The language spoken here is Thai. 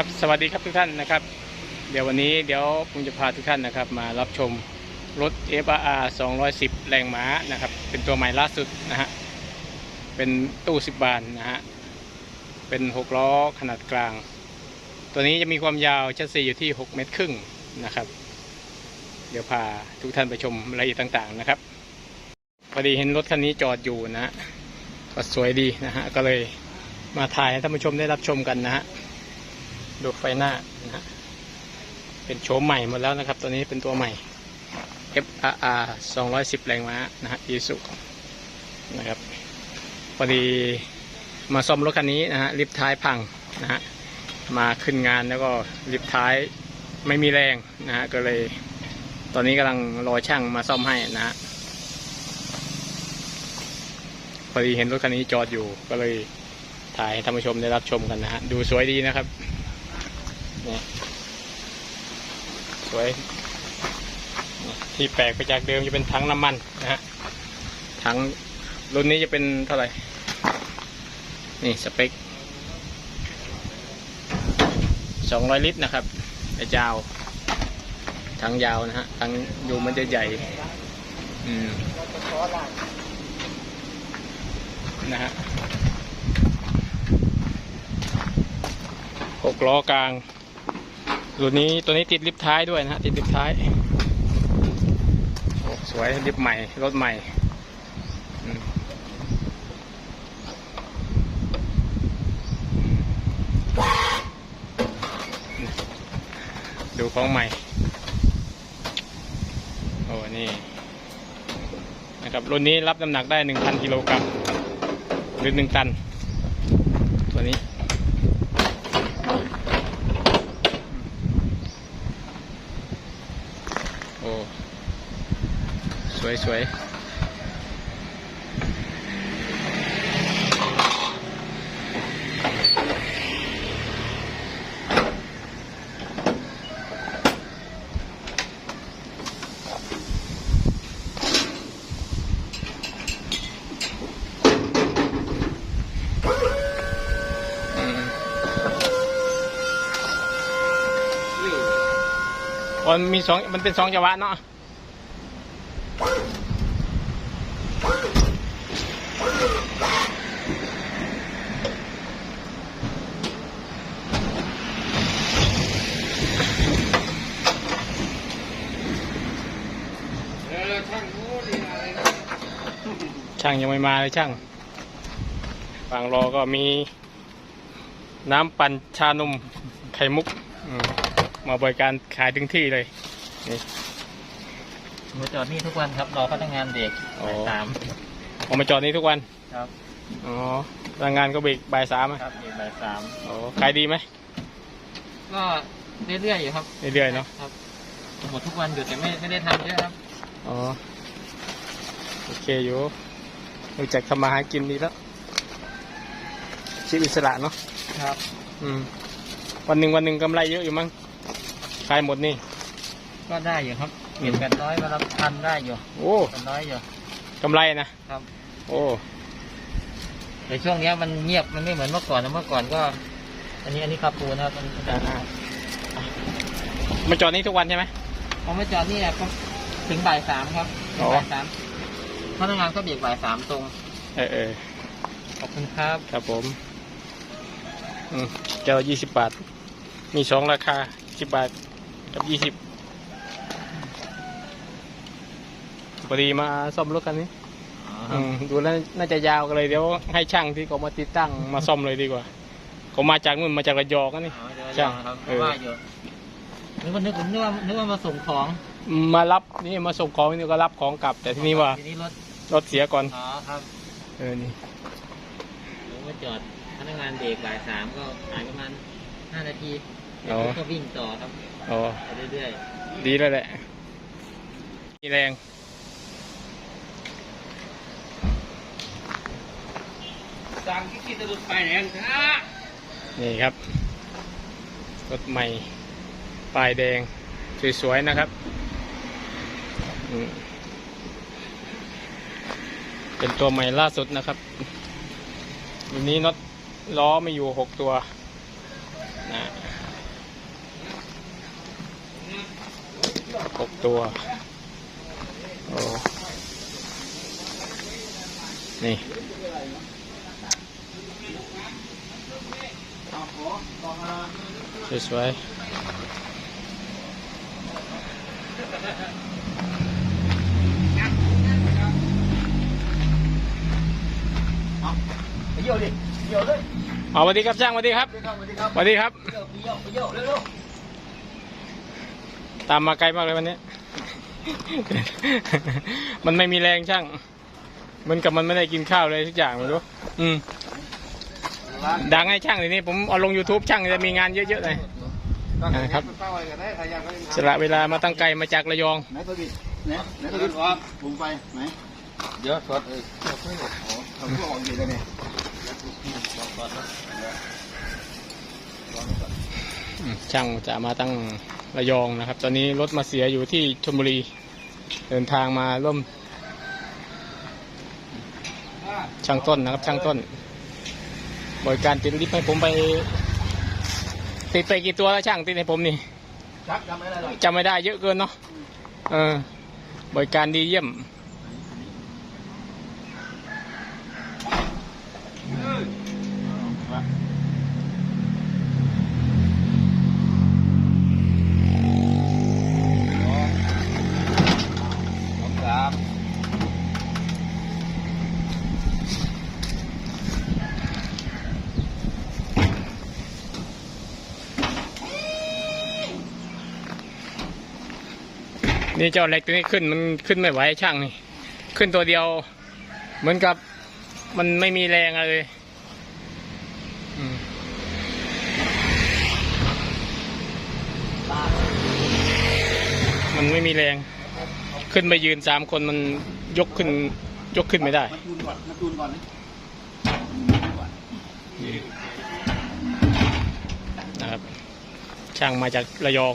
ครับสวัสดีครับทุกท่านนะครับ เดี๋ยววันนี้เดี๋ยวผมจะพาทุกท่านนะครับ มารับชมรถ FR 210 แรงม้านะครับ เป็นตัวใหม่ล่าสุดนะฮะเป็นตู้ 10 บานนะฮะเป็น 6 ล้อขนาดกลาง ตัวนี้จะมีความยาวชัดซีอยู่ที่ 6 เมตรครึ่งนะครับ เดี๋ยวพาทุกท่านไปชมรายละเอียดต่างๆนะครับพอดีเห็นรถคันนี้จอดอยู่นะก็สวยดีนะฮะก็เลยมาถ่ายให้ท่านผู้ชมได้รับชมกันนะฮะ ดูไฟหน้านะฮะเป็นโฉมใหม่หมดแล้วนะครับ ตัวนี้เป็นตัวใหม่ FRR 210 แรงม้านะฮะ Isuzu นะครับพอดีมาซ่อมรถคันนี้นะฮะลิฟท้ายพังนะฮะมาขึ้นงานแล้วก็ลิฟท้ายไม่มีแรงนะฮะก็เลย ตอนนี้กำลังรอช่างมาซ่อมให้นะฮะพอดีเห็นรถคันนี้จอดอยู่ก็เลยถ่ายให้ท่านผู้ชมได้รับชมกันนะฮะดูสวยดีนะครับ นี่ยสวย ที่แปลกไปจากเดิมจะเป็นถังน้ำมันนะฮะถังรุ่นนี้จะเป็นเท่าไหร่ นี่สเปคสองร้อยลิตรนะครับแต่ยาวถังยาวนะฮะถังอยู่มันจะใหญ่ อืมนะฮะหกล้อกลาง รุ่นนี้ตัวนี้ติดลิฟท้ายด้วยนะฮะติดลิฟท้ายโอ้สวยลิฟใหม่รถใหม่ดูของใหม่ โอ้ นี่ นะครับ รุ่นนี้รับน้ำหนักได้ 1,000 กิโลกรัมหรือ 1 ตัน ตัวนี้ โอ้ ส วยสวยอืมมันมีสองมันเป็นสองจังหวะเนาะ เออช่างโน้นี่อะไรนะ ช่างยังไม่มาเลยช่างฝั่งรอก็มี น้ำปั่นชานมไข่มุกอืมมาบริการขายถึงที่เลยนี่มาจอดนี่ทุกวันครับรอพนักงานเด็กอ๋อบ่ายสามออกมาจอดนี้ทุกวันครับอ๋อพนักงานก็เบรกบ่ายสามอะครับเด็กบ่ายสามอ๋อขายดีไหมก็เรื่อยๆอยู่ครับเรื่อยๆเนาะครับหมดทุกวันอยู่แต่ไม่ไม่ได้ทำเยอะครับอ๋อโอเคอยู่ รู้จักทำมาหากินดีแล้วชีวิตอิสระเนาะครับ อืม วันหนึ่งวันหนึ่งกำไรเยอะอยู่มั้งขายหมดนี่ ก็ได้อยู่ครับอืมเก็บแปดร้อยมารับพันได้อยู่โอ้แปดร้อยอยู่กำไรนะครับ โอ้แต่ช่วงเนี้ยมันเงียบมันไม่เหมือนเมื่อก่อนนะเมื่อก่อนก็ อันนี้อันนี้คาปูนะครับอันนี้อ่ามาจอดนี่ทุกวันใช่ไหมพอมาจอดนี่เนี่ยก็ถึงบ่ายสามครับถึอ๋งอบ่ายสาม พนักงานก็เบียกบ่ายสามตรง เออเออขอบคุณครับ ครับผมอืมแก้วยี่สิบบาท มีสองราคาสิบบาทกับยี่สิบพอดีมาซ่อมรถคันนี้ อืมดูแล้วน่าจะยาวกันเลยเดี๋ยวให้ช่างที่เขามาติดตั้งมาซ่อมเลยดีกว่าเขามาจากนู่นมาจากระยองกันนี่ อ๋อเดี๋ยวช่างครับเออว่าอยู่นึกว่านึกนึกว่านึกว่ามาส่งของ มารับนี่มาส่งของนี่ก็รับของกลับ แต่ที่นี่ว่าทีนี้รถ รถเสียก่อน อ๋อครับเออ นี่หรือว่าจอดพนักงานเบรกบ่ายสามก็หายประมาณห้านาทีอ๋อก็วิ่งต่อครับอ๋อไปเรื่อยดีแล้วแหละ มีแรง ๆสั่งที่กินตลุดไปแรงช้านี่ครับ รถใหม่ป้ายแดง สวย ๆ นะครับอืม เป็นตัวใหม่ล่าสุดนะครับวันนี้น็อตล้อไม่อยู่หกตัวนะหกตัวโอ้นี่สวยๆ เอาไปเยี่ยวดิเยี่เลยเอาสวัสดีครับช่างสวัสดีครับ สวัสดีครับสวัสดีครับไปเยี่ไปเยี่ยวเร็วตามมาไกลมากเลยวันนี้ มันไม่มีแรงช่างมันกับมันไม่ได้กินข้าวเลยทุกอย่างไม่รู้อืมดังให้ช่างทีนี้ผมเอาลง YouTube ช่างจะมีงานเยอะๆเลย นะครับสละเวลามาตั้งไกลมาจากระยอง ไหนตัวดิไหนไหนตัวดิผมไปไหนเดี๋ยวสดเออ ช่างจะมาตั้งระยองนะครับ ตอนนี้รถมาเสียอยู่ที่ชลบุรี เดินทางมาร่วม ช่างต้นนะครับ ช่างต้น บริการติดลิฟต์ให้ผมไป ติดไปกี่ตัวแล้วช่างติดให้ผมนี่จำไม่ได้เยอะเกินเนาะเออบริการดีเยี่ยม นี่เจ้าเล็กตัวนี้ขึ้นมันขึ้นไม่ไหวช่างนี่ ขึ้นตัวเดียว เหมือนกับมันไม่มีแรงอะไรเลยมันไม่มีแรง ขึ้นไปยืนสามคนมันยกขึ้น ยกขึ้นไม่ได้นะครับช่างมาจากระยอง